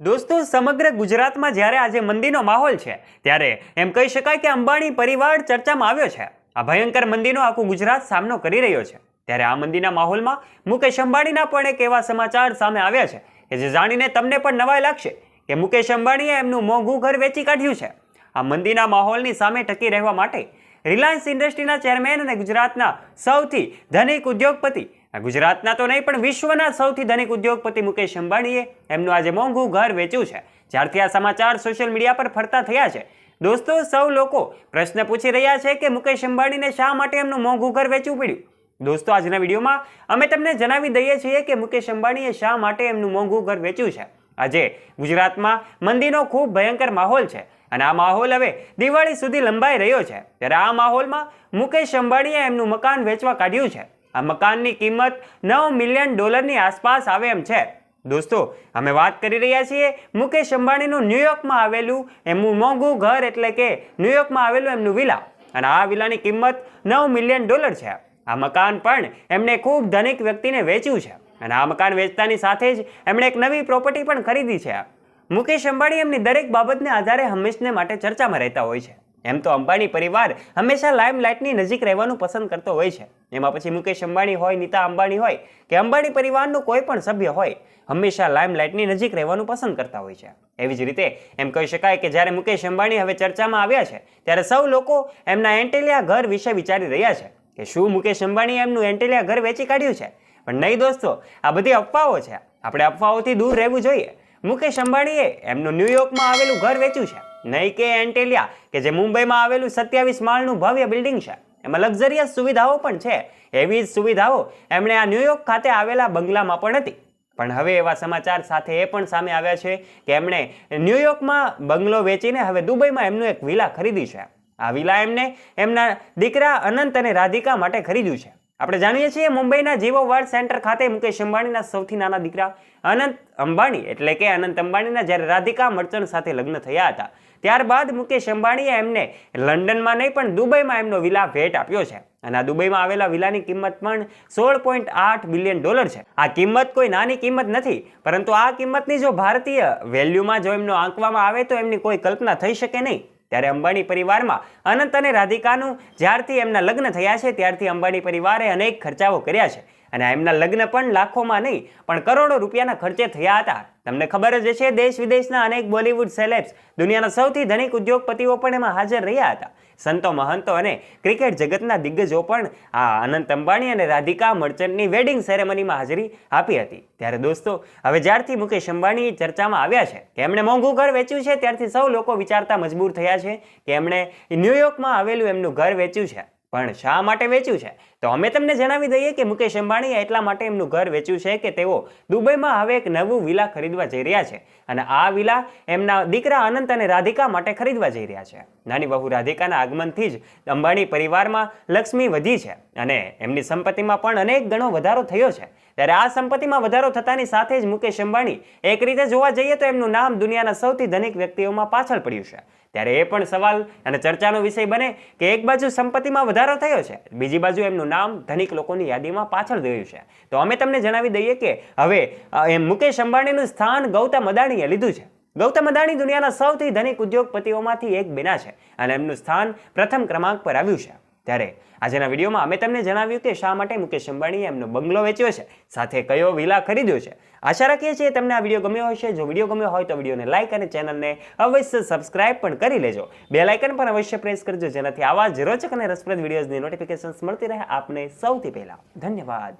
દોસ્તો, સમગ્ર ગુજરાતમાં જ્યારે આજે મંદીનો માહોલ છે, ત્યારે એમ કહી શકાય કે અંબાણી પરિવાર ચર્ચામાં આવ્યો છે. આ ભયંકર મંદીનો આખું ગુજરાત સામનો કરી રહ્યો છે. ત્યારે આ મંદીના માહોલમાં મુકેશ અંબાણીના પણ એક એવા સમાચાર સામે આવ્યા છે, કે જે જાણીને તમને પણ નવાઈ લાગશે, કે મુકેશ અંબાણીએ એમનું મોંઘું ઘર વેચી કાઢ્યું છે. આ મંદીના માહોલની સામે ટકી રહેવા માટે રિલાયન્સ ઇન્ડસ્ટ્રીના ચેરમેન અને ગુજરાતના સૌથી ધનિક ઉદ્યોગપતિ આ ગુજરાતના તો નહીં, પણ વિશ્વના સૌથી ધનિક ઉદ્યોગપતિ મુકેશ અંબાણીએ એમનું આજે મોંઘું ઘર વેચ્યું છે. જ્યારથી આ સમાચાર સોશિયલ મીડિયા પર ફરતા થયા છે. દોસ્તો, સૌ લોકો પ્રશ્ન પૂછી રહ્યા છે કે મુકેશ અંબાણીને શા માટે એમનું મોંઘું ઘર વેચવું પડ્યું? દોસ્તો, આજના વિડીયોમાં અમે તમને જણાવી દઈએ છીએ કે મુકેશ અંબાણીએ શા માટે એમનું મોંઘું ઘર વેચ્યું છે. આજે ગુજરાતમાં મંદીનો ખૂબ ભયંકર માહોલ છે અને આ માહોલ હવે દિવાળી સુધી લંબાઈ રહ્યો છે. ત્યારે આ માહોલમાં મુકેશ અંબાણીએ એમનું મકાન વેચવા કાઢ્યું છે. આ મકાનની કિંમત નવ મિલિયન ડોલરની આસપાસ આવે એમ છે. દોસ્તો, અમે વાત કરી રહ્યા છીએ મુકેશ અંબાણીનું ન્યુયોર્કમાં આવેલું એમનું મોંઘું ઘર એટલે કે ન્યુયોર્કમાં આવેલું એમનું વિલા અને આ વિલાની કિંમત નવ મિલિયન ડોલર છે. આ મકાન પણ એમણે ખૂબ ધનિક વ્યક્તિને વેચ્યું છે. અને આ મકાન વેચતાની સાથે જ એમણે એક નવી પ્રોપર્ટી પણ ખરીદી છે. મુકેશ અંબાણી એમની દરેક બાબતને આધારે હંમેશને માટે ચર્ચામાં રહેતા હોય છે. એમ તો અંબાણી પરિવાર હંમેશા લાઇમલાઇટની નજીક રહેવાનું પસંદ કરતો હોય છે. એમાં પછી મુકેશ અંબાણી હોય, નીતા અંબાણી હોય, કે અંબાણી પરિવારનું કોઈ પણ સભ્ય હોય, હંમેશા લાઇમલાઇટની નજીક રહેવાનું પસંદ કરતા હોય છે. એવી જ રીતે એમ કહી શકાય કે જ્યારે મુકેશ અંબાણી હવે ચર્ચામાં આવ્યા છે, ત્યારે સૌ લોકો એમના એન્ટેલિયા ઘર વિશે વિચારી રહ્યા છે કે શું મુકેશ અંબાણીએ એમનું એન્ટેલિયા ઘર વેચી કાઢ્યું છે? પણ નહીં દોસ્તો, આ બધી અફવાઓ છે. આપણે અફવાઓથી દૂર રહેવું જોઈએ. મુકેશ અંબાણીએ એમનું ન્યુયોર્કમાં આવેલું ઘર વેચ્યું છે. નહીં એન્ટેલિયા, કે જે મુંબઈમાં આવેલું સત્યાવીસ માળનું ભવ્ય બિલ્ડિંગ છે. એમાં લક્ઝરિયસ સુવિધાઓ પણ છે. એવી જ સુવિધાઓ એમણે આ ન્યુયોર્ક ખાતે આવેલા બંગલામાં પણ હતી. પણ હવે એવા સમાચાર સાથે એ પણ સામે આવ્યા છે કે એમણે ન્યુયોર્કમાં બંગલો વેચીને હવે દુબઈમાં એમનું એક વિલા ખરીદી છે. આ વિલા એમને એમના દીકરા અનંત અને રાધિકા માટે ખરીદ્યું છે. આપણે જાણીએ છીએ મુંબઈના જીવો વર્લ્ડ સેન્ટર ખાતે મુકેશ અંબાણીના સૌથી નાના દીકરા અનંત અંબાણી એટલે કે અનંત અંબાણીના જ્યારે રાધિકા મર્ચન્ટ સાથે લગ્ન થયા હતા. ત્યારબાદ મુકેશ અંબાણીએ એમને લંડનમાં નહીં, પણ દુબઈમાં એમનો વિલા ભેટ આપ્યો છે. અને આ દુબઈમાં આવેલા વિલાની કિંમત પણ સોળ પોઈન્ટ આઠ બિલિયન ડોલર છે. આ કિંમત કોઈ નાની કિંમત નથી, પરંતુ આ કિંમતની જો ભારતીય વેલ્યુમાં જો એમનો આંકવામાં આવે તો એમની કોઈ કલ્પના થઈ શકે નહીં. ત્યારે અંબાણી પરિવારમાં અનંત અને રાધિકાનું જ્યારથી એમના લગ્ન થયા છે, ત્યારથી અંબાણી પરિવારે અનેક ખર્ચાઓ કર્યા છે. અને એમના લગ્ન પણ લાખોમાં નહીં, પણ કરોડો રૂપિયાના ખર્ચે થયા હતા. તમને ખબર જ છે દેશ વિદેશના અનેક બોલિવૂડ સેલેબ્સ દુનિયાના સૌથી ધનિક ઉદ્યોગપતિઓ પણ એમાં હાજર રહ્યા હતા. સંતો, મહંતો અને ક્રિકેટ જગતના દિગ્ગજો પણ આ અનંત અંબાણી અને રાધિકા મર્ચન્ટની વેડિંગ સેરેમનીમાં હાજરી આપી હતી. ત્યારે દોસ્તો, હવે જ્યારથી મુકેશ અંબાણી ચર્ચામાં આવ્યા છે, કે એમણે મોંઘું ઘર વેચ્યું છે, ત્યારથી સૌ લોકો વિચારતા મજબૂર થયા છે કે એમણે ન્યુયોર્કમાં આવેલું એમનું ઘર વેચ્યું છે. પણ શા માટે વેચ્યું છે? તો અમે તમને જણાવી દઈએ કે મુકેશ અંબાણીએ એટલા માટે એમનું ઘર વેચ્યું છે કે તેઓ દુબઈમાં હવે એક નવું વિલા ખરીદવા જઈ રહ્યા છે. અને આ વિલા એમના દીકરા અનંત અને રાધિકા માટે ખરીદવા જઈ રહ્યા છે. નાની બહુ રાધિકાના આગમનથી જ અંબાણી પરિવારમાં લક્ષ્મી વધી છે અને એમની સંપત્તિમાં પણ અનેક ગણો વધારો થયો છે. ત્યારે આ સંપત્તિમાં વધારો થતાની સાથે જ મુકેશ અંબાણી એક રીતે જોવા જઈએ તો એમનું નામ દુનિયાના સૌથી ધનિક વ્યક્તિઓમાં પાછળ પડ્યું છે. ત્યારે એ પણ સવાલ અને ચર્ચાનો વિષય બને કે એક બાજુ સંપત્તિમાં વધારો થયો છે, બીજી બાજુ એમનું નામ ધનિક લોકોની યાદીમાં પાછળ ગયું છે. તો અમે તમને જણાવી દઈએ કે હવે એમ મુકેશ અંબાણીનું સ્થાન ગૌતમ અદાણીએ લીધું છે. ગૌતમ અદાણી દુનિયાના સૌથી ધનિક ઉદ્યોગપતિઓમાંથી એક બેના છે અને એમનું સ્થાન પ્રથમ ક્રમાંક પર આવ્યું છે. ત્યારે આજના વિડીયોમાં અમે તમને જણાવ્યું કે શા માટે મુકેશ અંબાણીએ એમનો બંગલો વેચ્યો છે, સાથે કયો વિલા ખરીદ્યો છે. આશા રાખીએ છીએ તમને આ વીડિયો ગમ્યો હશે. જો વીડિયો ગમ્યો હોય તો વિડીયોને લાઇક અને ચેનલને અવશ્ય સબસ્ક્રાઇબ પણ કરી લેજો. બે લાઇકન પણ અવશ્ય પ્રેસ કરજો, જેનાથી આવા જ રોચક અને રસપ્રદ વિડીયોઝની નોટિફિકેશન્સ મળતી રહે આપને સૌથી પહેલાં. ધન્યવાદ.